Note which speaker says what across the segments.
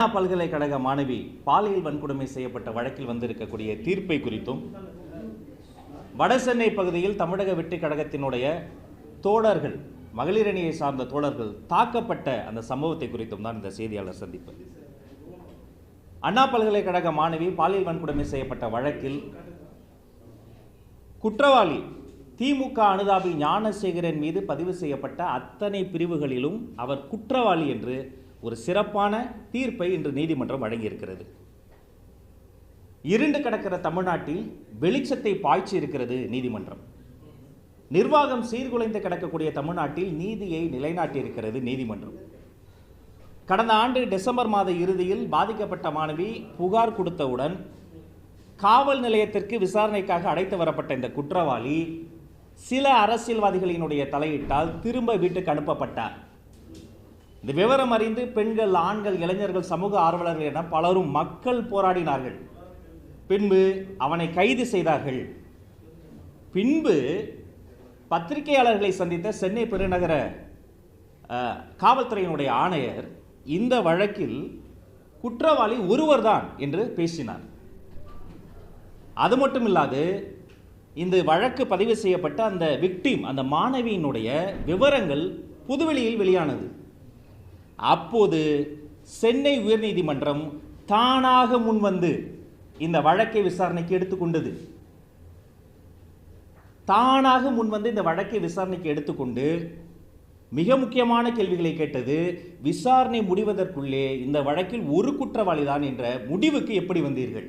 Speaker 1: அண்ணா பல்கலைக்கழக மாணவி பாலியல் வன்கொடுமை செய்யப்பட்ட வழக்கில் வந்திருக்கக்கூடிய தீர்ப்பை குறித்தும் வடசென்னை பகுதியில் தமிழக வெற்றி கழகத்தினுடைய தோழர்கள் மகளிரணியை சார்ந்த தோழர்கள் தாக்கப்பட்ட அந்த சம்பவத்தை குறித்தும் தான் இந்த செய்தியாளர் சந்திப்பு. அண்ணா பல்கலைக்கழக மாணவி பாலியல் வன்கொடுமை செய்யப்பட்ட வழக்கில் குற்றவாளி திமுக அனுதாபி ஞானசேகரன் மீது பதிவு செய்யப்பட்ட அத்தனை பிரிவுகளிலும் அவர் குற்றவாளி என்று ஒரு சிறப்பான தீர்ப்பை இன்று நீதிமன்றம் வழங்கியிருக்கிறது. இருண்டு கிடக்கிற தமிழ்நாட்டில் வெளிச்சத்தை பாய்ச்சி இருக்கிறது நீதிமன்றம். நிர்வாகம் சீர்குலைந்து கிடக்கக்கூடிய தமிழ்நாட்டில் நீதியை நிலைநாட்டியிருக்கிறது நீதிமன்றம். கடந்த ஆண்டு டிசம்பர் மாத இறுதியில் பாதிக்கப்பட்ட மாணவி புகார் கொடுத்தவுடன் காவல் நிலையத்திற்கு விசாரணைக்காக அழைத்து வரப்பட்ட இந்த குற்றவாளி சில அரசியல்வாதிகளினுடைய தலையிட்டால் திரும்ப வீட்டுக்கு அனுப்பப்பட்டார். இந்த விவரம் அறிந்து பெண்கள் ஆண்கள் இளைஞர்கள் சமூக ஆர்வலர்கள் என பலரும் மக்கள் போராடினார்கள். பின்பு அவனை கைது செய்தார்கள். பின்பு பத்திரிகையாளர்களை சந்தித்த சென்னை பெருநகர காவல்துறையினுடைய ஆணையர் இந்த வழக்கில் குற்றவாளி ஒருவர்தான் என்று பேசினார். அது மட்டும் இல்லாது இந்த வழக்கு பதிவு செய்யப்பட்ட அந்த விக்டிம் அந்த மாணவியினுடைய விவரங்கள் புதுவெளியில் வெளியானது. அப்போது சென்னை உயர்நீதிமன்றம் தானாக முன்வந்து இந்த வழக்கை விசாரணைக்கு எடுத்துக்கொண்டது. தானாக முன்வந்து இந்த வழக்கை விசாரணைக்கு எடுத்துக்கொண்டு மிக முக்கியமான கேள்விகளை கேட்டது விசாரணை முடிவதற்குள்ளே இந்த வழக்கில் ஒரு குற்றவாளி தான் என்ற முடிவுக்கு எப்படி வந்தீர்கள்?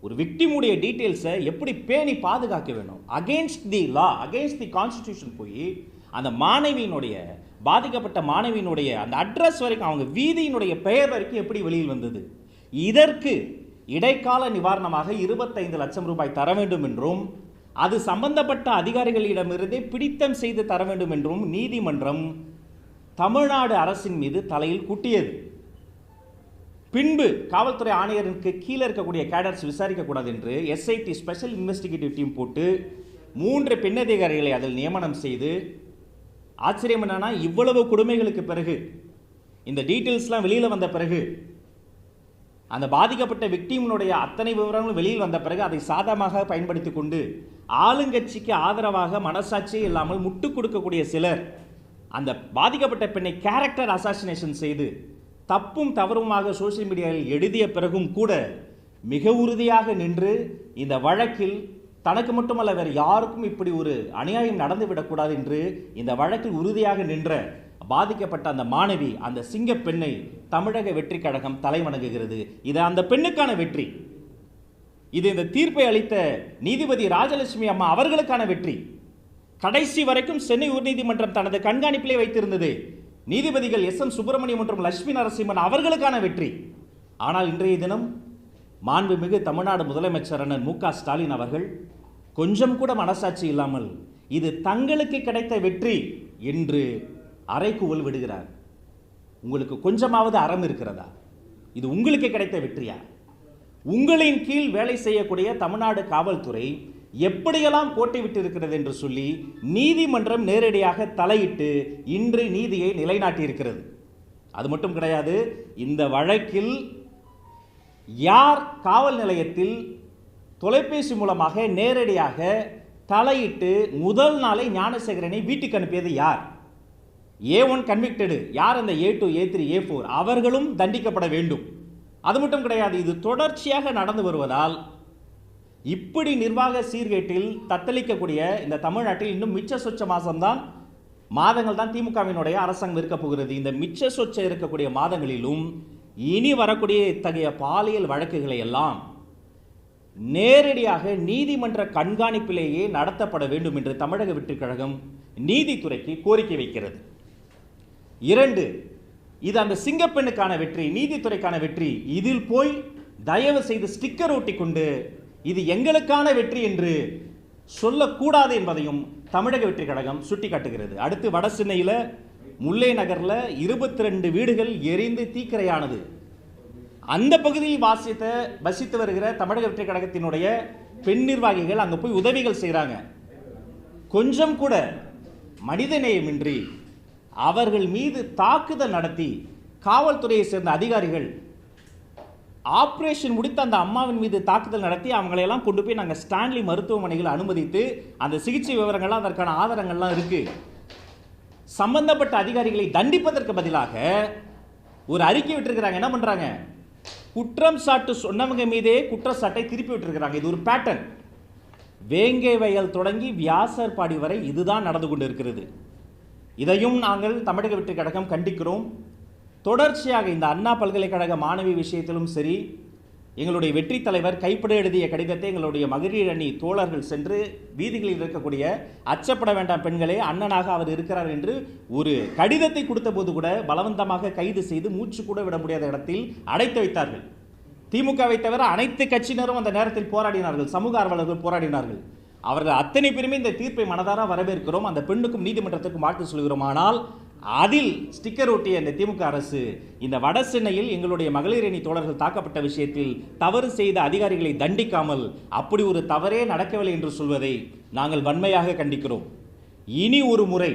Speaker 1: ஒரு விக்டிமுடைய டீட்டெயில்ஸை எப்படி பேணி பாதுகாக்க வேணும்? Against the law against the constitution போய் அந்த மாணவியினுடைய பாதிக்கப்பட்ட மாணவியினுடைய அந்த அட்ரஸ் வரைக்கும் அவங்க வீதியினுடைய பெயர் வரைக்கும் எப்படி வெளியில் வந்தது? இதற்கு இடைக்கால நிவாரணமாக இருபத்தைந்து லட்சம் ரூபாய் தர வேண்டும் என்றும் அது சம்பந்தப்பட்ட அதிகாரிகளிடமிருந்தே பிடித்தம் செய்து தர வேண்டும் என்றும் நீதிமன்றம் தமிழ்நாடு அரசின் மீது தலையில் குட்டியது. பின்பு காவல்துறை ஆணையருக்கு கீழே இருக்கக்கூடிய கேடர்ஸ் விசாரிக்கக்கூடாது என்று எஸ்ஐடி ஸ்பெஷல் இன்வெஸ்டிகேட்டிவ் டீம் போட்டு மூன்று பெண்ணதிகாரிகளை அதில் நியமனம் செய்து ஆச்சரியம் என்னன்னா இவ்வளவு கொடுமைகளுக்கு பிறகு இந்த டீட்டெயில்ஸ்லாம் வெளியில் வந்த பிறகு அந்த பாதிக்கப்பட்ட விக்டிமினுடைய அத்தனை விவரங்களும் வெளியில் வந்த பிறகு அதை சாதமாக பயன்படுத்தி கொண்டு ஆளுங்கட்சிக்கு ஆதரவாக மனசாட்சியே இல்லாமல் முட்டுக் கொடுக்கக்கூடிய சிலர் அந்த பாதிக்கப்பட்ட பெண்ணை கேரக்டர் அசாசினேஷன் செய்து தப்பும் தவறுமாக சோஷியல் மீடியாவில் எழுதிய பிறகும் கூட மிக உறுதியாக நின்று இந்த வழக்கில் தனக்கு மட்டுமல்ல வேறு யாருக்கும் இப்படி ஒரு அநியாயம் நடந்துவிடக்கூடாது என்று இந்த வழக்கில் உறுதியாக நின்ற பாதிக்கப்பட்ட அந்த மாணவி அந்த சிங்க பெண்ணை தமிழக வெற்றி கழகம் தலைவணங்குகிறது. இது அந்த பெண்ணுக்கான வெற்றி. இது இந்த தீர்ப்பை அளித்த நீதிபதி ராஜலட்சுமி அம்மா அவர்களுக்கான வெற்றி. கடைசி வரைக்கும் சென்னை உயர்நீதிமன்றம் தனது கண்காணிப்பிலே வைத்திருந்தது. நீதிபதிகள் எஸ் எம் சுப்பிரமணியம் மற்றும் லட்சுமி நரசிம்மன் அவர்களுக்கான வெற்றி. ஆனால் இன்றைய தினம் மாண்புமிகு தமிழ்நாடு முதலமைச்சர் அண்ணன் மு க ஸ்டாலின் அவர்கள் கொஞ்சம் கூட மனசாட்சி இல்லாமல் இது தங்களுக்கு கிடைத்த வெற்றி என்று அறைகூவல் விடுகிறார். உங்களுக்கு கொஞ்சமாவது அறம் இருக்கிறதா? இது உங்களுக்கு கிடைத்த வெற்றியா? உங்களின் கீழ் வேலை செய்யக்கூடிய தமிழ்நாடு காவல்துறை எப்படியெல்லாம் கோட்டை விட்டிருக்கிறது என்று சொல்லி நீதிமன்றம் நேரடியாக தலையிட்டு இன்று நீதியை நிலைநாட்டியிருக்கிறது. அது மட்டும் கிடையாது இந்த வழக்கில் யார் காவல் நிலையத்தில் தொலைபேசி மூலமாக நேரடியாக தலையிட்டு முதல் நாளை ஞானசேகரனை வீட்டுக்கு அனுப்பியது யார்? ஏ ஒன் கன்விக்டடு யார் அந்த A two A three A four? அவர்களும் தண்டிக்கப்பட வேண்டும். அது மட்டும் கிடையாது இது தொடர்ச்சியாக நடந்து வருவதால் இப்படி நிர்வாக சீர்கேட்டில் தத்தளிக்கக்கூடிய இந்த தமிழ்நாட்டில் இன்னும் மிச்ச சொச்ச மாதம்தான் மாதங்கள் தான் திமுகவினுடைய அரசாங்கம் இருக்க போகிறது. இந்த மிச்ச சொச்ச இருக்கக்கூடிய மாதங்களிலும் இனி வரக்கூடிய இத்தகைய பாலியல் வழக்குகளை எல்லாம் நேரடியாக நீதிமன்ற கண்காணிப்பிலேயே நடத்தப்பட வேண்டும் என்று தமிழக வெற்றிக்கழகம் நீதித்துறைக்கு கோரிக்கை வைக்கிறது. இரண்டு இது அந்த சிங்கப்பெண்ணுக்கான வெற்றி நீதித்துறைக்கான வெற்றி. இதில் போய் தயவு செய்து ஸ்டிக்கர் ஒட்டிக்கொண்டு இது எங்களுக்கான வெற்றி என்று சொல்லக்கூடாது என்பதையும் தமிழக வெற்றி கழகம் சுட்டிக்காட்டுகிறது. அடுத்து வட சென்னையில் முல்லை நகரில் இருபத்தி ரெண்டு வீடுகள் எரிந்து தீக்கிரையானது. அந்த பகுதியில் வாசித்த வசித்து வருகிற தமிழக வெற்றி கழகத்தினுடைய பெண் நிர்வாகிகள் அங்கே போய் உதவிகள் செய்கிறாங்க கொஞ்சம் கூட மனிதநேயமின்றி அவர்கள் மீது தாக்குதல் நடத்தி காவல்துறையை சேர்ந்த அதிகாரிகள் ஆப்ரேஷன் முடித்த அந்த அம்மாவின் மீது தாக்குதல் நடத்தி அவங்களையெல்லாம் கொண்டு போய் நாங்கள் ஸ்டான்லி மருத்துவமனைகள் அனுமதித்து அந்த சிகிச்சை விவரங்கள்லாம் அதற்கான ஆதாரங்கள்லாம் இருக்கு. சம்பந்தப்பட்ட அதிகாரிகளை தண்டிப்பதற்கு பதிலாக ஒரு அறிக்கை விட்டுருக்கிறாங்க. என்ன பண்ணுறாங்க குற்றம் சாட்டு சொன்னவங்க மீதே குற்றச்சாட்டை திருப்பி விட்டுருக்கிறாங்க. இது ஒரு பேட்டர்ன் வேங்கை வயல் தொடங்கி வியாசர் பாடி வரை இதுதான் நடந்து கொண்டு இருக்கிறது இதையும் நாங்கள் தமிழக வெற்றி கழகம் கண்டிக்கிறோம். தொடர்ச்சியாக இந்த அண்ணா பல்கலைக்கழக மாணவி விஷயத்திலும் சரி எங்களுடைய வெற்றி தலைவர் கைப்பட எழுதிய கடிதத்தை எங்களுடைய மகளிர் அணி தோழர்கள் சென்று வீதிகளில் இருக்கக்கூடிய அச்சப்பட வேண்டாம் பெண்களே அண்ணனாக அவர் இருக்கிறார் என்று ஒரு கடிதத்தை கொடுத்த போது கூட பலவந்தமாக கைது செய்து மூச்சு கூட விட முடியாத இடத்தில் அடைத்து வைத்தார்கள். திமுகவை தவிர அனைத்து கட்சியினரும் அந்த நேரத்தில் போராடினார்கள். சமூக ஆர்வலர்கள் போராடினார்கள். அவர்கள் அத்தனை பேருமே இந்த தீர்ப்பை மனதார வரவேற்கிறோம். அந்த பெண்ணுக்கும் நீதிமன்றத்துக்கும் வாழ்த்து சொல்கிறோம். ஆனால் அதில் ஸ்டிக்கர் ஒட்டிய இந்த திமுக அரசு இந்த வட சென்னையில் எங்களுடைய மகளிர் அணி தோழர்கள் தாக்கப்பட்ட விஷயத்தில் தவறு செய்த அதிகாரிகளை தண்டிக்காமல் அப்படி ஒரு தவறே நடக்கவில்லை என்று சொல்வதை நாங்கள் வன்மையாக கண்டிக்கிறோம். இனி ஒரு முறை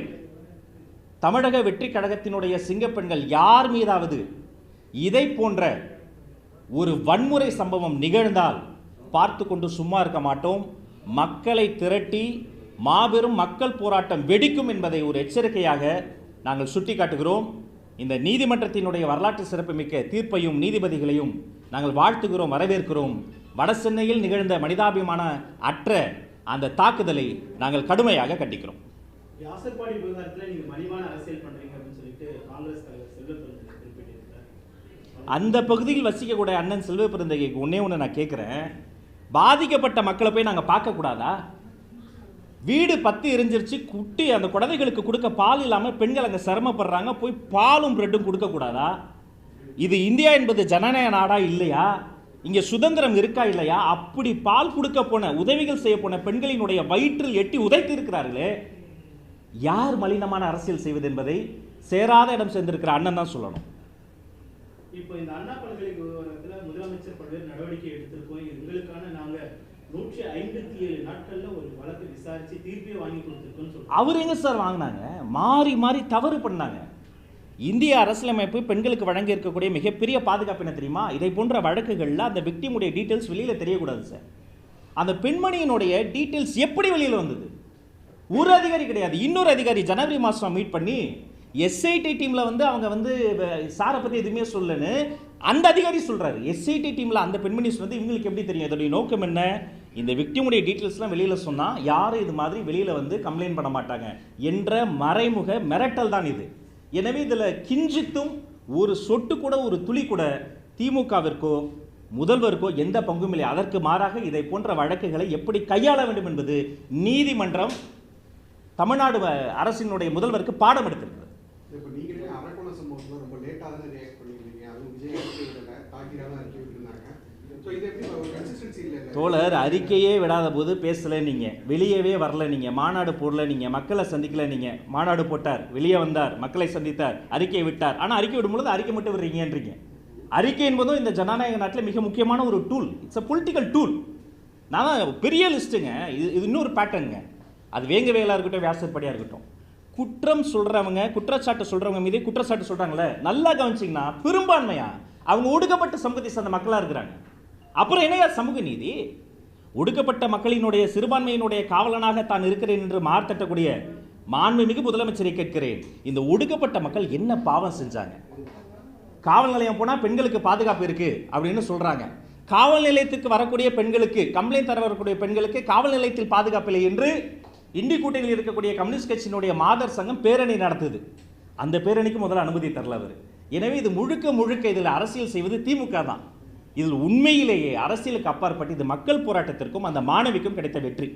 Speaker 1: தமிழக வெற்றி கழகத்தினுடைய சிங்கப்பெண்கள் யார் மீதாவது இதை போன்ற ஒரு வன்முறை சம்பவம் நிகழ்ந்தால் பார்த்து கொண்டு சும்மா இருக்க மாட்டோம். மக்களை திரட்டி மாபெரும் மக்கள் போராட்டம் வெடிக்கும் என்பதை ஒரு எச்சரிக்கையாக நாங்கள் சுட்டிக்காட்டுகிறோம் இந்த நீதிமன்றத்தினுடைய வரலாற்று சிறப்புமிக்க தீர்ப்பையும் நீதிபதிகளையும் நாங்கள் வாழ்த்துகிறோம் வரவேற்கிறோம். வட சென்னையில் நிகழ்ந்த மனிதாபிமான அற்ற அந்த தாக்குதலை நாங்கள் கடுமையாக கண்டிக்கிறோம்.
Speaker 2: வியாசர்பாடி விவகாரத்துல நீங்க மலிவான அரசியல் பண்றீங்க அப்படின்னு சொல்லிட்டு காங்கிரஸ் தலைவர் செல்வப்பிரந்தன் குறிப்பிட்டிருக்கிறார்.
Speaker 1: அந்த பகுதியில் வசிக்கக்கூடிய அண்ணன் செல்வ பிறந்தகைக்கு ஒன்னே ஒன்று நான் கேட்குறேன் பாதிக்கப்பட்ட மக்களை போய் நாங்கள் பார்க்கக்கூடாதா? வீடு பற்றி எரிஞ்சிருச்சு குட்டி அந்த குழந்தைகளுக்கு கொடுக்க பால் இல்லாமல் பெண்கள் அங்கே சிரமப்படுறாங்க போய் பாலும் பிரெட்டும் கொடுக்கக்கூடாதா இது இந்தியா என்பது ஜனநாயக நாடா இல்லையா? இங்கே சுதந்திரம் இருக்கா இல்லையா? அப்படி பால் கொடுக்க போன உதவிகள் செய்ய போன பெண்களினுடைய வயிற்றில் எட்டி உதைத்து இருக்கிறார்களே. யார் மலினமான அரசியல் செய்வது என்பதை சேராத இடம் சேர்ந்திருக்கிற அண்ணன் தான் சொல்லணும்.
Speaker 2: இப்போ இந்த அண்ணா பல்கலைக்கழகத்தில் முதலமைச்சர் பல்வேறு நடவடிக்கை எடுத்திருக்கோம். எங்களுக்கான நாங்கள் நூற்றி ஐம்பத்தி ஏழு நாட்கள்ல ஒரு வழக்கு விசாரிச்சு தீர்ப்பே வாங்கி கொடுத்திருக்கோம்னு
Speaker 1: அவர் எங்க சார் வாங்கினாங்க? மாறி மாறி தவறு பண்ணாங்க. இந்திய அரசியலமைப்பு பெண்களுக்கு வழங்கி இருக்கக்கூடிய மிகப்பெரிய பாதுகாப்பு என்ன தெரியுமா? இதை போன்ற வழக்குகளில் அந்த விக்டிமுடைய டீட்டெயில்ஸ் வெளியில் தெரியக்கூடாது சார். அந்த பெண்மணியினுடைய டீட்டெயில்ஸ் எப்படி வெளியில் வந்தது? ஒரு அதிகாரி கிடையாது. இன்னொரு அதிகாரி ஜனவரி மாதம் மீட் பண்ணி எஸ்ஐடி டீமில் வந்து அவங்க வந்து சாரை பற்றி எதுவுமே சொல்லலன்னு அந்த அதிகாரி சொல்கிறாரு எஸ்ஐடி டீமில் அந்த பெண்மணி வந்து இவங்களுக்கு எப்படி தெரியும்? இதோடைய நோக்கம் என்ன? இந்த விக்டிமுடைய டீட்டெயில்ஸ்லாம் வெளியில் சொன்னால் யாரும் இது மாதிரி வெளியில் வந்து கம்ப்ளைண்ட் பண்ண மாட்டாங்க என்ற மறைமுக மிரட்டல் தான் இது. எனவே இதில் கிஞ்சித்தும் ஒரு சொட்டு கூட ஒரு துளி கூட திமுகவிற்கோ முதல்வருக்கோ எந்த பங்கும் இல்லை. அதற்கு மாறாக இதை போன்ற வழக்குகளை எப்படி கையாள வேண்டும் என்பது நீதிமன்றம் தமிழ்நாடு அரசினுடைய முதல்வருக்கு பாடம் எடுத்திருக்கிறது
Speaker 3: இப்போ நீங்களே அரக்கோண சம்பவத்தில் ரொம்ப லேட்டாக தானே ரியாக்ட் பண்ணியிருந்தீங்க அதுவும் விஜய் அறிக்கை விடல தாக்கிரா தான் அறிக்கை விட்டுருந்தாங்க ஸோ இது எப்படி ஒரு கன்சிஸ்டன்சி இல்லை
Speaker 1: தோழர் அறிக்கையே விடாத போது பேசல நீங்க. வெளியவே வரல நீங்க. மாநாடு போடல நீங்க. மக்களை சந்திக்கல நீங்க. மாநாடு போட்டார். வெளியே வந்தார். மக்களை சந்தித்தார். அறிக்கையை விட்டார். ஆனா அறிக்கை விடும்பொழுது அறிக்கை மட்டும் விடுறீங்கன்றீங்க. அறிக்கை என்பதும் இந்த ஜனநாயக நாட்டில் மிக முக்கியமான ஒரு tool it's a political tool நான் பெரிய லிஸ்ட்டுங்க. இது இது இன்னொரு பேட்டர்னுங்க அது வேங்க இருக்கட்டும் வியாசப்படியா இருக்கட்டும். குற்றம் சொல்கிறவங்க குற்றச்சாட்டு சொல்கிறவங்க மீதே குற்றச்சாட்டு சொல்கிறாங்களே நல்லா கவனிச்சிங்கன்னா பெரும்பான்மையாக அவங்க ஒடுக்கப்பட்ட சமூகத்தை சார்ந்த மக்களாக இருக்கிறாங்க. அப்புறம் என்னையா சமூக நீதி? ஒடுக்கப்பட்ட மக்களினுடைய சிறுபான்மையினுடைய காவலனாக தான் இருக்கிறேன் என்று மார்த்தட்டக்கூடிய மாண்புமிகு முதலமைச்சரை கேட்கிறேன். இந்த ஒடுக்கப்பட்ட மக்கள் என்ன பாவம் செஞ்சாங்க? காவல் நிலையம் போனால் பெண்களுக்கு பாதுகாப்பு இருக்கு அப்படின்னு சொல்றாங்க. காவல் நிலையத்துக்கு வரக்கூடிய பெண்களுக்கு கம்ப்ளைண்ட் தர வரக்கூடிய பெண்களுக்கு காவல் நிலையத்தில் பாதுகாப்பு இல்லை என்று இண்டி கூட்டணியில் இருக்கக்கூடிய கம்யூனிஸ்ட் கட்சியினுடைய மாதர் சங்கம் பேரணி நடத்துது. அந்த பேரணிக்கு முதல்ல அனுமதி தரல அவர். எனவே இது முழுக்க முழுக்க இதில் அரசியல் செய்வது திமுக தான். இதில் உண்மையிலேயே அரசியலுக்கு அப்பாற்பட்டு இது மக்கள் போராட்டத்திற்கும் அந்த மாணவிக்கும் கிடைத்த வெற்றி.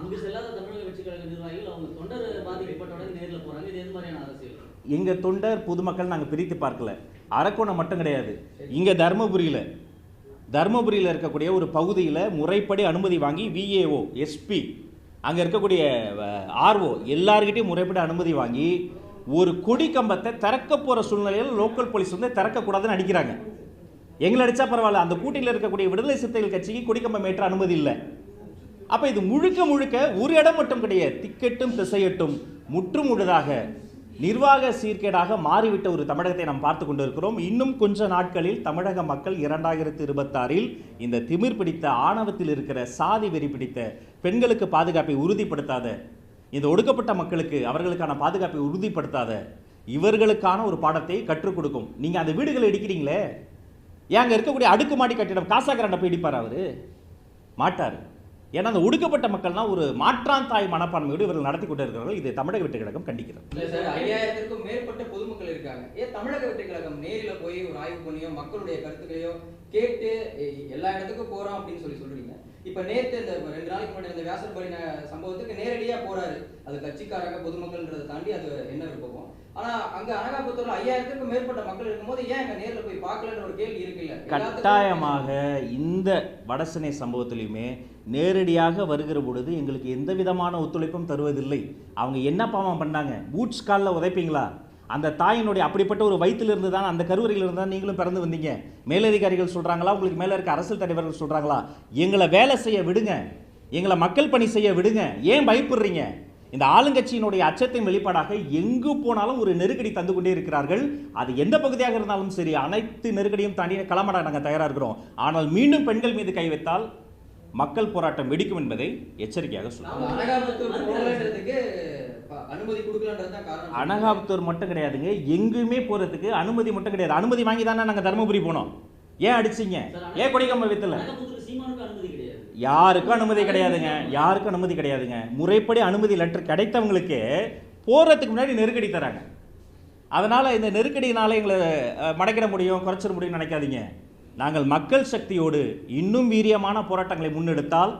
Speaker 4: அங்கு செல்லாத தமிழக வெற்றி கழக நிர்வாகிகள் அவங்க தொண்டர் பாதிக்கப்பட்ட உடனே நேர்ல போறாங்க. இது எந்த மாதிரியான அரசியல்?
Speaker 1: எங்க தொண்டர் பொதுமக்கள் நாங்கள் பிரித்து பார்க்கல. அரக்கோணம் மட்டும் கிடையாது. இங்க தர்மபுரியில தர்மபுரியில் இருக்கக்கூடிய ஒரு பகுதியில் முறைப்படி அனுமதி வாங்கி விஏஓ எஸ்பி அங்கே இருக்கக்கூடிய ஆர்ஓ எல்லார்கிட்டையும் முறைப்படி அனுமதி வாங்கி ஒரு கொடி கம்பத்தை திறக்க போகிற சூழ்நிலையில் லோக்கல் போலீஸ் வந்து திறக்கக்கூடாதுன்னு அடிக்கிறாங்க. எங்களை அடிச்சா பரவாயில்ல அந்த கூட்டியில் இருக்கக்கூடிய விடுதலை சிறுத்தைகள் கட்சிக்கு கொடிக்கம்பம் ஏற்ற அனுமதி இல்லை. அப்போ இது முழுக்க முழுக்க ஒரு இடம் மட்டும் கிடையாது திக்கெட்டும் திசையட்டும் முற்றுமுழுதாக நிர்வாக சீர்கேடாக மாறிவிட்ட ஒரு தமிழகத்தை நாம் பார்த்து கொண்டிருக்கிறோம். இன்னும் கொஞ்ச நாட்களில் தமிழக மக்கள் இரண்டாயிரத்தி இருபத்தாறில் இந்த திமிர் பிடித்த ஆணவத்தில் இருக்கிற சாதி வெறி பிடித்த பெண்களுக்கு பாதுகாப்பை உறுதிப்படுத்தாத இந்த ஒடுக்கப்பட்ட மக்களுக்கு அவர்களுக்கான பாதுகாப்பை உறுதிப்படுத்தாத இவர்களுக்கான ஒரு பாடத்தை கற்றுக் கொடுக்கும். நீங்க அந்த வீடுகளை இடிக்கிறீங்களே? ஏன் அங்க இருக்கக்கூடிய அடுக்குமாடி கட்டிடம் காசாகரண்ட போய் இடிப்பார் அவர்? மாட்டார். ஏன்னா அந்த ஒடுக்கப்பட்ட மக்கள்னா ஒரு மாற்றான் தாய் மனப்பான்மையோடு இவர்கள் நடத்தி கொண்டு இருக்கிறார்கள் இது தமிழக வெற்றி கழகம் கண்டிக்கிறது.
Speaker 5: ஐயாயிரத்திற்கும் மேற்பட்ட பொதுமக்கள் இருக்காங்க. ஏன் தமிழக வெற்றி கழகம் நேரில் போய் ஒரு ஆய்வு பண்ணியோ மக்களுடைய கருத்துக்களையோ கேட்டு எல்லா இடத்துக்கும் போகிறோம் அப்படின்னு சொல்லி சொல்றீங்க? இப்ப நேத்து இந்த ரெண்டு நாளைக்கு முன்னாடி இந்த வியாசர்பாடி ந- சம்பவத்துக்கு நேரடியா போறாரு. அது கட்சிக்காரங்க பொதுமக்கள்ன்றதை தாண்டி அது என்ன விருப்பம் ஆனா அங்க அனகாபுத்தூர்ல ஐயாயிரத்துக்கும் மேற்பட்ட மக்கள் இருக்கும்போது ஏன் அங்க நேர்ல போய் பார்க்கலன்ற ஒரு கேள்வி இருக்குல்ல?
Speaker 1: கட்டாயமாக இந்த வடசனை சம்பவத்திலையுமே நேரடியாக வருகிற பொழுது எங்களுக்கு எந்த விதமான ஒத்துழைப்பும் தருவதில்லை. அவங்க என்ன பாவம் பண்ணாங்க? பூட்ஸ் காலில் உதைப்பீங்களா? அந்த தாயினுடைய அப்படிப்பட்ட ஒரு வயிற்றிலிருந்து தான் அந்த கருவறையிலிருந்து தான் நீங்களும் பிறந்து வந்தீங்க. மேலதிகாரிகள் சொல்கிறாங்களா உங்களுக்கு மேலே இருக்க அரசியல் தலைவர்கள் சொல்கிறாங்களா எங்களை வேலை செய்ய விடுங்க. எங்களை மக்கள் பணி செய்ய விடுங்க. ஏன் பயப்படுறீங்க? இந்த ஆளுங்கட்சியினுடைய அச்சத்தின் வெளிப்பாடாக எங்கு போனாலும் ஒரு நெருக்கடி தந்து கொண்டே இருக்கிறார்கள். அது எந்த பகுதியாக இருந்தாலும் சரி அனைத்து நெருக்கடியும் தாண்டி களமாட நாங்கள் தயாராக இருக்கிறோம். ஆனால் மீண்டும் பெண்கள் மீது கை வைத்தால் மக்கள் போராட்டம் வெடிக்கும் என்பதை எச்சரிக்கையாக சொல்லுவோம்
Speaker 5: அனகாபுத்தூர்
Speaker 1: மட்டும் கிடையாதுங்க. எங்குமே போறதுக்கு அனுமதி மட்டும் கிடையாது. அனுமதி வாங்கி தானே நாங்கள் தருமபுரி போனோம். ஏன் அடிச்சீங்க? ஏன் கொடிக்கம்ப வைத்தல? யாருக்கும் அனுமதி கிடையாதுங்க. யாருக்கும் அனுமதி கிடையாதுங்க. முறைப்படி அனுமதி லெட்டர் கிடைத்தவங்களுக்கு போறதுக்கு முன்னாடி நெருக்கடி தராங்க. அதனால இந்த நெருக்கடியினால எங்களை மடக்கிட முடியும் குறைச்சிட முடியும்னு நினைக்காதீங்க. நாங்கள் மக்கள் சக்தியோடு இன்னும் வீரியமான போராட்டங்களை முன்னெடுத்தால்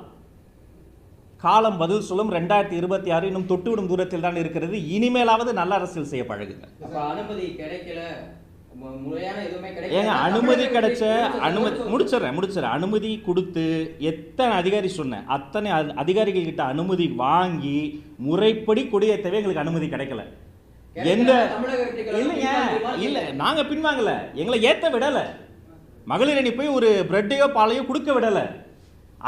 Speaker 1: காலம் பதில் சொல்லும் ரெண்டாயிரத்தி இருபத்தி ஆறு இன்னும் தொட்டுவிடும் தூரத்தில் தான் இருக்கிறது. இனிமேலாவது நல்ல அரசியல் செய்ய பழகுங்க.
Speaker 5: அனுமதி கிடைக்கல.
Speaker 1: ஏங்க அனுமதி கிடைச்ச அனுமதி முடிச்சிடறேன் முடிச்சிடறேன். அனுமதி கொடுத்து எத்தனை அதிகாரி சொன்னேன். அத்தனை அதிகாரிகள் கிட்ட அனுமதி வாங்கி முறைப்படி கொடியேற்றவே எங்களுக்கு அனுமதி கிடைக்கல. எந்த இல்லைங்க? இல்ல நாங்க பின்வாங்கல. எங்களை ஏத்த விடல. மகளிர் அணி போய் ஒரு பிரெட்டையோ பாலையோ கொடுக்க விடல.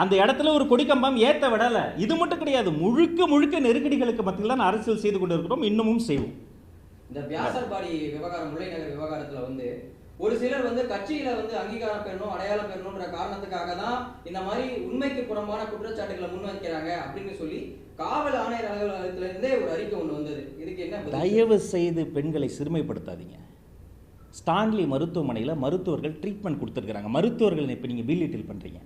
Speaker 1: அந்த இடத்துல ஒரு கொடிக்கம்பம் ஏத்த விடல. இது மட்டும் கிடையாது. முழுக்க முழுக்க நெருக்கடிகளுக்கு மத்தியில் தான் அரசியல் செய்து கொண்டிருக்கிறோம். இன்னமும் செய்வோம்.
Speaker 5: இந்த வியாசர்பாடி விவகாரம் முல்லைநகர் விவகாரத்துல வந்து ஒரு சிலர் வந்து கட்சியில வந்து அங்கீகாரம் பெறணும் அடையாளம் பெறணும்ன்ற காரணத்துக்காக தான் இந்த மாதிரி உண்மைக்கு புறம்பான குற்றச்சாட்டுகளை முன்வைக்கிறாங்க அப்படின்னு சொல்லி காவல் ஆணையர் அலுவலகத்துல இருந்தே ஒரு அறிக்கை ஒண்ணு வந்தது. இதுக்கு என்ன?
Speaker 1: தயவு செய்து பெண்களை சிறுமைப்படுத்தாதீங்க. ஸ்டான்லி மருத்துவமனையில் மருத்துவர்கள் ட்ரீட்மெண்ட் கொடுத்துருக்குறாங்க. மருத்துவர்கள் இப்போ நீங்கள் பில்லிட்டில் பண்ணுறீங்க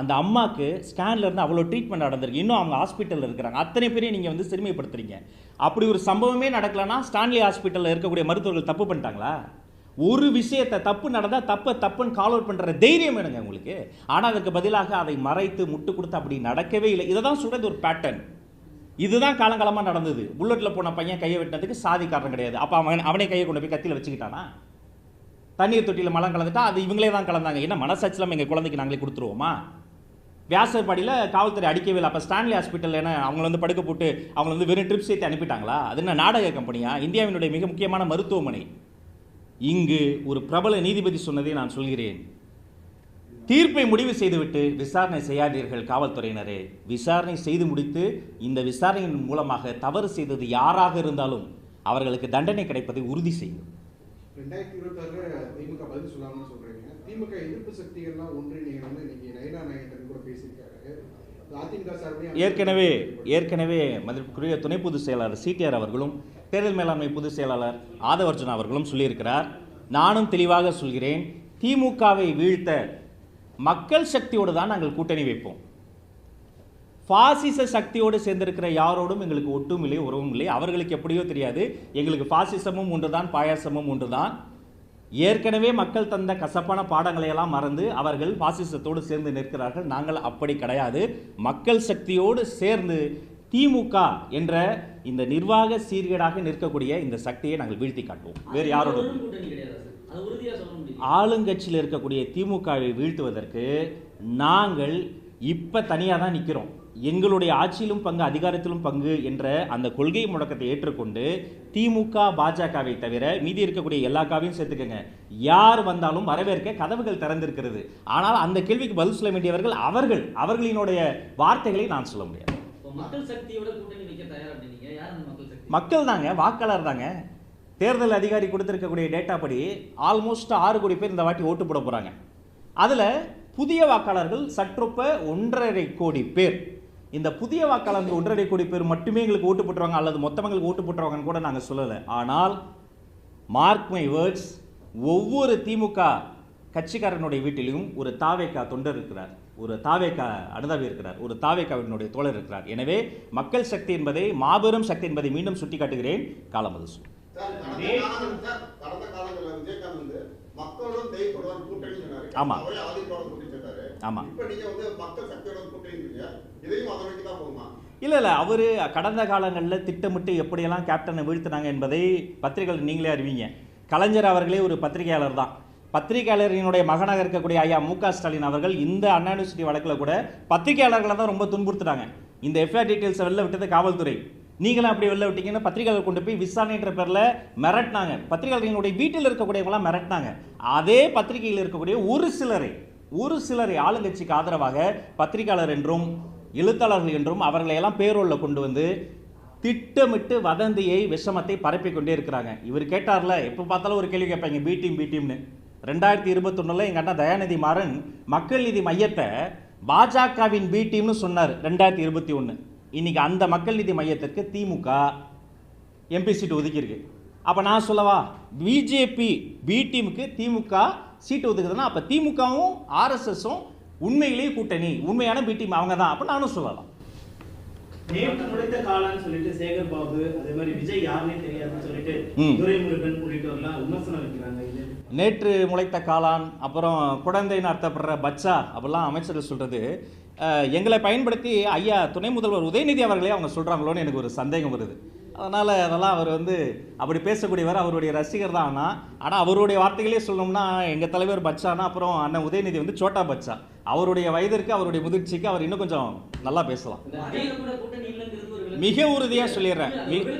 Speaker 1: அந்த அம்மாவுக்கு ஸ்கேன்லேருந்து அவ்வளோ ட்ரீட்மெண்ட் நடந்திருக்கு. இன்னும் அவங்க ஹாஸ்பிட்டலில் இருக்கிறாங்க. அத்தனை பேரையும் நீங்கள் வந்து சிறுமைப்படுத்துறீங்க. அப்படி ஒரு சம்பவமே நடக்கலைன்னா ஸ்டான்லி ஹாஸ்பிட்டலில் இருக்கக்கூடிய மருத்துவர்கள் தப்பு பண்ணிட்டாங்களா? ஒரு விஷயத்தை தப்பு நடந்தால் தப்பை தப்புன்னு கால் அவுட் பண்ணுற தைரியம் வேணுங்க உங்களுக்கு. ஆனால் அதுக்கு பதிலாக அதை மறைத்து முட்டு கொடுத்து அப்படி நடக்கவே இல்லை. இதை தான் சொல்கிறது ஒரு பேட்டர்ன் இதுதான் காலங்காலமாக நடந்தது. புல்லட்டில் போன பையன் கையை வெட்டினதுக்கு சாதி காரணம் கிடையாது. அப்போ அவன் அவனே கையை கொண்டு போய் கத்தியில் வச்சுக்கிட்டானா? தண்ணீர் தொட்டியில் மலம் கலந்துட்டா அது இவங்களே தான் கலந்தாங்க. ஏன்னா மனசாட்சியில் எங்கள் குழந்தைக்கு நாங்களே கொடுத்துருவோமா? வியாசர்பாடியில் காவல்துறை அடிக்கவே இல்லை. அப்போ ஸ்டான்லி ஹாஸ்பிட்டல் என்ன அவங்கள வந்து படுக்க போட்டு அவங்கள வந்து வெறும் ட்ரிப்ஸ் ஏற்றி அனுப்பிட்டாங்களா? அது என்ன நாடக கம்பெனியா? இந்தியாவினுடைய மிக முக்கியமான மருத்துவமனை. இங்கு ஒரு பிரபல நீதிபதி சொன்னதை நான் சொல்கிறேன். தீர்ப்பை முடிவு செய்துவிட்டு விசாரணை செய்யாதீர்கள் காவல்துறையினரே. விசாரணை செய்து முடித்து இந்த விசாரணையின் மூலமாக தவறு செய்தது யாராக இருந்தாலும் அவர்களுக்கு தண்டனை கிடைப்பதை உறுதி செய்யும்.
Speaker 3: ரெண்டாயிரத்தி இருபத்தாறு திமுக பதில் சொல்லாமல் சொல்றீங்க. திமுக எதிர்ப்பு சக்திகள்லாம் ஒன்றிணைங்கன்னு இன்னைக்கு நயனா நாயகன் கூட பேசியிருக்காரு.
Speaker 1: ஏற்கனவே ஏற்கனவே மதிப்புக்குரிய துணை பொதுச் செயலாளர் சிடிஆர் அவர்களும் தேர்தல் மேலாண்மை பொதுச் செயலாளர் ஆதவர்ஜுனா அவர்களும் சொல்லியிருக்கிறார். நானும் தெளிவாக சொல்கிறேன் திமுகவை வீழ்த்த மக்கள் சக்தியோடு தான் நாங்கள் கூட்டணி வைப்போம். பாசிச சக்தியோடு சேர்ந்திருக்கிற யாரோடும் எங்களுக்கு ஒட்டும் இல்லை உறவும் இல்லை. அவர்களுக்கு எப்படியோ தெரியாது. எங்களுக்கு பாசிசமும் ஒன்றுதான் பாயாசமும் ஒன்றுதான். ஏற்கனவே மக்கள் தந்த கசப்பான பாடங்களை எல்லாம் மறந்து அவர்கள் பாசிசத்தோடு சேர்ந்து நிற்கிறார்கள். நாங்கள் அப்படி கிடையாது. மக்கள் சக்தியோடு சேர்ந்து திமுக என்ற இந்த நிர்வாக சீர்கேடாக நிற்கக்கூடிய இந்த சக்தியை நாங்கள் வீழ்த்தி காட்டுவோம். வேறு
Speaker 4: முடியும்
Speaker 1: ஆளுங்கட்சியில் இருக்கக்கூடிய திமுகவை வீழ்த்துவதற்கு நாங்கள் இப்போ தனியாக தான் நிற்கிறோம் எங்களுடைய ஆட்சியிலும் பங்கு அதிகாரத்திலும் பங்கு என்ற அந்த கொள்கை முழக்கத்தை ஏற்றுக்கொண்டு திமுக பாஜகவை தவிர மீதி இருக்கக்கூடிய எல்லா காவையும் சேர்த்துக்கங்க. யார் வந்தாலும் வரவேற்க கதவுகள் திறந்திருக்கிறது. ஆனால் அந்த கேள்விக்கு பதில் சொல்ல வேண்டியவர்கள் அவர்கள். அவர்களினுடைய வார்த்தைகளை நான் சொல்ல முடியாது.
Speaker 4: மக்கள்
Speaker 1: தாங்க வாக்காளர் தாங்க. தேர்தல் அதிகாரி கொடுத்திருக்கக்கூடிய டேட்டா படி ஆல்மோஸ்ட் ஆறு கோடி பேர் இந்த வாட்டி ஓட்டு போட போகிறாங்க அதில் புதிய வாக்காளர்கள் சற்றொப்ப ஒன்றரை கோடி பேர். இந்த புதிய வாக்காளர்கள் ஒன்றரை கோடி பேர் மட்டுமே எங்களுக்கு ஓட்டு போட்டுருவாங்க அல்லது மொத்தவங்களுக்கு ஓட்டு போட்டுருவாங்கன்னு கூட நாங்கள் சொல்லலை. ஆனால் மார்க் மை வேர்ட்ஸ் ஒவ்வொரு திமுக கட்சிக்காரனுடைய வீட்டிலும் ஒரு தாவேக்கா தொண்டர் இருக்கிறார் ஒரு தாவேக்கா அனுதாபி இருக்கிறார் ஒரு தாவேக்காவினுடைய தோழர் இருக்கிறார். எனவே மக்கள் சக்தி என்பதை மாபெரும் சக்தி என்பதை மீண்டும் சுட்டிக்காட்டுகிறேன் காலமது
Speaker 6: சார், கடந்த காலங்கள் சார், கடந்த காலங்கள்ல விஜயகாந்த் வந்து மக்களுடன் தேய்ப்படுவார் கூட்டணி சொன்னாரு
Speaker 1: ஆமா.
Speaker 6: அவரே ஆதித்யோட கூட்டணி சொன்னாரு
Speaker 1: ஆமா.
Speaker 6: இப்ப நீங்க வந்து மக்கள் சக்தியோட கூட்டணிங்கிறீங்க இதையும் அதை நோக்கி தான் போகுமா?
Speaker 1: இல்லை இல்லை. அவர் கடந்த காலங்களில் திட்டமிட்டு எப்படியெல்லாம் கேப்டனை வீழ்த்தினாங்க என்பதை பத்திரிகைகள் நீங்களே அறிவீங்க. கலைஞர் அவர்களே ஒரு பத்திரிகையாளர் தான். பத்திரிகையாளரினுடைய மகனாக இருக்கக்கூடிய ஐயா மு ஸ்டாலின் அவர்கள் இந்த அண்ணா யூனிவர்சிட்டி வழக்கில் கூட பத்திரிகையாளர்களை தான் ரொம்ப துன்புறுத்துனாங்க இந்த எஃப்ஐஆர் டீட்டெயில்ஸை வெளில விட்டது காவல்துறை. நீங்களும் அப்படி வெளில விட்டீங்கன்னா பத்திரிகையாளர் கொண்டு போய் விசாரணைன்ற பேரில் மிரட்டினாங்க. பத்திரிகையாளர்களுடைய வீட்டில் இருக்கக்கூடியவங்களாம் மிரட்டினாங்க. அதே பத்திரிகையில் இருக்கக்கூடிய ஒரு சிலரை ஒரு சிலர் ஆளுங்கட்சிக்கு ஆதரவாக பத்திரிகையாளர் என்றும் எழுத்தாளர்கள் என்றும் அவர்களை எல்லாம் பேரோலில் கொண்டு வந்து திட்டமிட்டு வதந்தியை விஷமத்தை பரப்பி கொண்டே இருக்கிறாங்க. இவர் கேட்டார்ல எப்போ பார்த்தாலும் ஒரு கேள்வி கேட்பாங்க பி டீம் பி டீம்னு. ரெண்டாயிரத்தி இருபத்தொன்னில் எங்கள் அண்ணா தயாநிதி மாறன் மக்கள் நீதி மையத்தை பாஜகவின் பி டீம்னு சொன்னார் ரெண்டாயிரத்தி இருபத்தி ஒன்று இன்னைக்கு அந்த மக்கள் நீதி மையத்திற்கு திமுக எம்பி சீட்டு ஒதுக்கியிருக்கு. அப்போ நான் சொல்லவா? பிஜேபி பி டீமுக்கு திமுக சீட்டு ஒதுக்குதுன்னா அப்போ திமுகவும் ஆர்எஸ்எஸும் உண்மையிலேயே கூட்டணி உண்மையான பி டீம் அவங்க தான் அப்போ நானும் சொல்லலாம்.
Speaker 2: நேற்று முளைத்த காளான்னு சொல்லிட்டு சேகர் பாபு அதே மாதிரி விஜய் யாருன்னே தெரியாதுன்னு சொல்லிட்டு. துரைமுருகன் உள்ளிட்டவர்லாம் விமர்சனம் வைக்கிறாங்க
Speaker 1: நேற்று முளைத்த காளான் அப்புறம் குழந்தைன்னு அர்த்தப்படுற பச்சா அப்படிலாம் அமைச்சர்கள் சொல்கிறது எங்களை பயன்படுத்தி ஐயா துணை முதல்வர் உதயநிதி அவர்களே அவங்க சொல்கிறாங்களோன்னு எனக்கு ஒரு சந்தேகம் வருது. அதனால் அதெல்லாம் அவர் வந்து அப்படி பேசக்கூடியவர் அவருடைய ரசிகர் தான் ஆனால் ஆனால் அவருடைய வார்த்தைகளே சொல்லணும்னா எங்கள் தலைவர் பச்சானா அப்புறம் அண்ணன் உதயநிதி வந்து சோட்டா பச்சா. அவருடைய வயதிற்கு அவருடைய முதிர்ச்சிக்கு அவர் இன்னும் கொஞ்சம் நல்லா பேசலாம். மிக உறுதியா சொல்லிடுறேன்.
Speaker 4: இல்ல,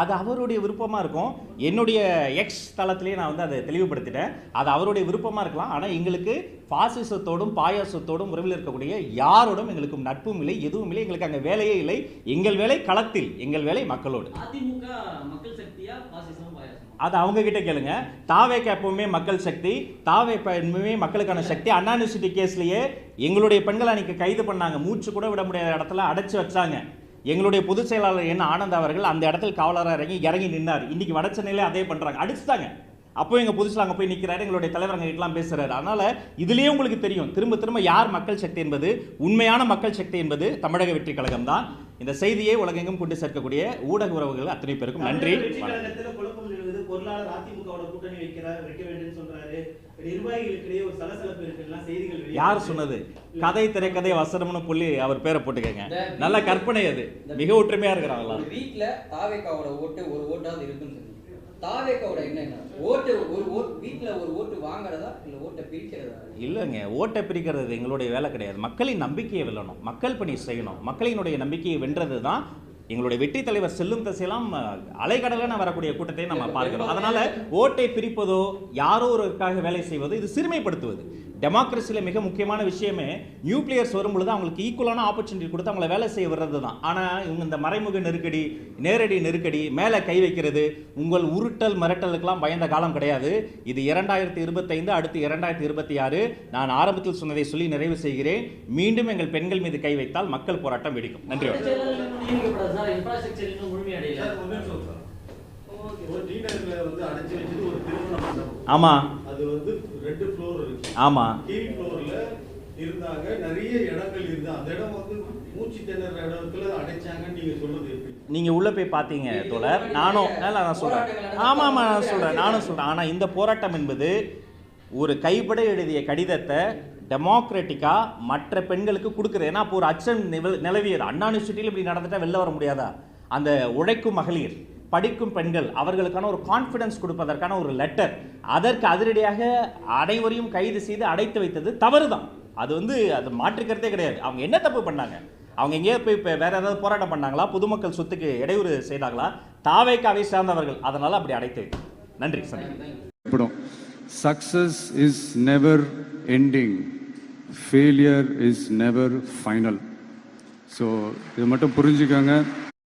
Speaker 4: அது
Speaker 1: அவருடைய விருப்பமாக இருக்கும். என்னுடைய எக்ஸ் தளத்திலேயே நான் வந்து அதை தெளிவுபடுத்திட்டேன். அது அவருடைய விருப்பமாக இருக்கலாம். ஆனால் எங்களுக்கு பாசிசத்தோடும் பாயாசத்தோடும் உறவில் இருக்கக்கூடிய யாரோடும் எங்களுக்கு நட்பும் இல்லை எதுவும் இல்லை. எங்களுக்கு அங்கே வேலையே இல்லை. எங்கள் வேலை களத்தில் எங்கள் வேலை மக்களோடு.
Speaker 4: அதிமுக மக்கள் சக்தியா பாசிசம்
Speaker 1: அது அவங்க கிட்ட கேளுங்க. தாவேக்கு எப்பவுமே மக்கள் சக்தி தாவே எப்பவுமே மக்களுக்கான சக்தி. அண்ணா யூனிவர்சிட்டி கேஸ்லயே எங்களுடைய பெண்களை அன்னைக்கு கைது பண்ணாங்க. மூச்சு கூட விட முடியாத இடத்துல அடைச்சு வச்சாங்க. எங்களுடைய பொதுச் செயலாளர் என்ன ஆனந்த் அவர்கள் அந்த இடத்துல காவலராக இறங்கி இறங்கி நின்னார். இன்றைக்கி வட சென்னையிலே அதே பண்ணுறாங்க அடிச்சுட்டாங்க. அப்போ எங்கள் புதுசில் அங்கே போய் நிற்கிறாரு எங்களுடைய தலைவர் அங்கே எல்லாம் பேசுறாரு. அதனால் இதுலேயே உங்களுக்கு தெரியும். திரும்ப திரும்ப யார் மக்கள் சக்தி என்பது? உண்மையான மக்கள் சக்தி என்பது தமிழக வெற்றி கழகம் தான். இந்த செய்தியை உலகெங்கும் கொண்டு சேர்க்கக்கூடிய ஊடக உறவுகள் அத்தனை பேருக்கும் நன்றி.
Speaker 2: பொருளாளர் அதிமுகவோட கூட்டணி வைக்கிறார். வைக்க வேண்டும் சொல்றாரு. நிர்வாகிகளுக்கிடையே ஒரு சலசலப்பு இருக்குலாம் செய்திகள் வெளியாகுது.
Speaker 1: யார் சொன்னது? கதை திரைக்கதை வசனம்னு புள்ளி அவர் பேரை போட்டுக்கங்க. நல்ல கற்பனை அது. மிக ஒற்றுமையா இருக்கிறாங்களா
Speaker 5: வீட்ல தாவேக்காவோட ஓட்டு ஒரு ஓட்டாவது இருக்குன்னு சொன்னீங்க தாவேக்காவோட என்ன ஓட்டு ஒரு ஓட்டு வீட்ல ஒரு ஓட்டு வாங்குறதா இல்ல ஓட்டை பிரிக்கிறதா?
Speaker 1: இல்லைங்க. ஓட்டை பிரிக்கிறது எங்களுடைய வேலை கிடையாது. மக்களின் நம்பிக்கையை வெல்லணும். மக்கள் பணி செய்யணும். மக்களினுடைய நம்பிக்கையை வென்றது தான் எங்களுடைய வெற்றி தலைவர் செல்லும் திசையெல்லாம் அலைக்கடலான வரக்கூடிய கூட்டத்தை நம்ம பார்க்கிறோம். அதனால ஓட்டை பிரிப்பதோ யாரோ ஒருக்காக வேலை செய்வதோ இது சிறுமைப்படுத்துவது. டெமோக்ரஸியில் மிக முக்கியமான விஷயமே நியூக்ளியர்ஸ் வரும் பொழுது அவங்களுக்கு ஈக்குவலான ஆப்பர்ச்சுனிட்டி கொடுத்து அவங்கள வேலை செய்ய வர்றது தான் ஆனால் இவங்க இந்த மறைமுக நெருக்கடி நேரடி நெருக்கடி மேலே கை வைக்கிறது உங்கள் உருட்டல் மிரட்டலுக்கெல்லாம் பயந்த காலம் கிடையாது. இது இரண்டாயிரத்தி இருபத்தைந்து அடுத்து இரண்டாயிரத்தி இருபத்தி ஆறு. நான் ஆரம்பத்தில் சொன்னதை சொல்லி நிறைவு செய்கிறேன். மீண்டும் எங்கள் பெண்கள் மீது கை வைத்தால் மக்கள் போராட்டம் வெடிக்கும். நன்றி வணக்கம்.
Speaker 4: செயலாளர் இன்னும் நியமிக்கப்படாது சார் இன்ஃப்ராஸ்ட்ரக்சர் இன்னும் முழுமையடையல
Speaker 7: சார், ஒரு நிமிஷம் சார். ஒரு டி நகர்ல வந்து அடைச்சு வச்சது ஒரு திருமண மண்டபம்
Speaker 1: ஆமா.
Speaker 7: அது வந்து ரெண்டு ஃப்ளோர் இருக்கு.
Speaker 1: ஆமா.
Speaker 7: கீழ் ஃப்ளோர்ல இருந்தாங்க நிறைய இடங்கள் இருந்து அந்த இடம் வந்து மூச்சு திணற இடத்துல அடைச்சாங்கன்னு நீங்க சொல்றது எப்படி?
Speaker 1: நீங்க உள்ள போய் பார்த்தீங்க தோழர். நானும் நான் சொல்றேன். ஆமா ஆமா நான் சொல்றேன். நானும் சொல்றேன். ஆனா இந்த போராட்டம் என்பது ஒரு கைப்பட எழுதிய கடிதத்தை டெமோக்ராட்டிக்கா மற்ற பெண்களுக்கு கொடுக்குறது. ஏன்னா அப்போ ஒரு அச்சம் நிலவியது. அண்ணா யூனிவர்சிட்டியில் இப்படி நடந்துட்டா வெளில வர முடியாதா? அந்த உழைக்கும் மகளிர். படிக்கும் பெண்கள் அவர்களுக்கான ஒரு கான்ஃபிடன்ஸ் கொடுப்பதற்கான ஒரு லெட்டர் அதற்கு அதிரடியாக அனைவரையும் கைது செய்து அடைத்து வைத்தது தவறுதான். அது வந்து அது மாற்றுக்கிறதே கிடையாது. அவங்க என்ன தப்பு பண்ணாங்க? அவங்க எங்கேயோ போய் இப்போ வேறு ஏதாவது போராட்டம் பண்ணாங்களா? பொதுமக்கள் சொத்துக்கு இடையூறு செய்தாங்களா? தாவேக்காவை சார்ந்தவர்கள் அதனால் அப்படி அடைத்து நன்றி
Speaker 8: sir success is never ending failure is never final so இதை மட்டும் புரிஞ்சுக்கோங்க.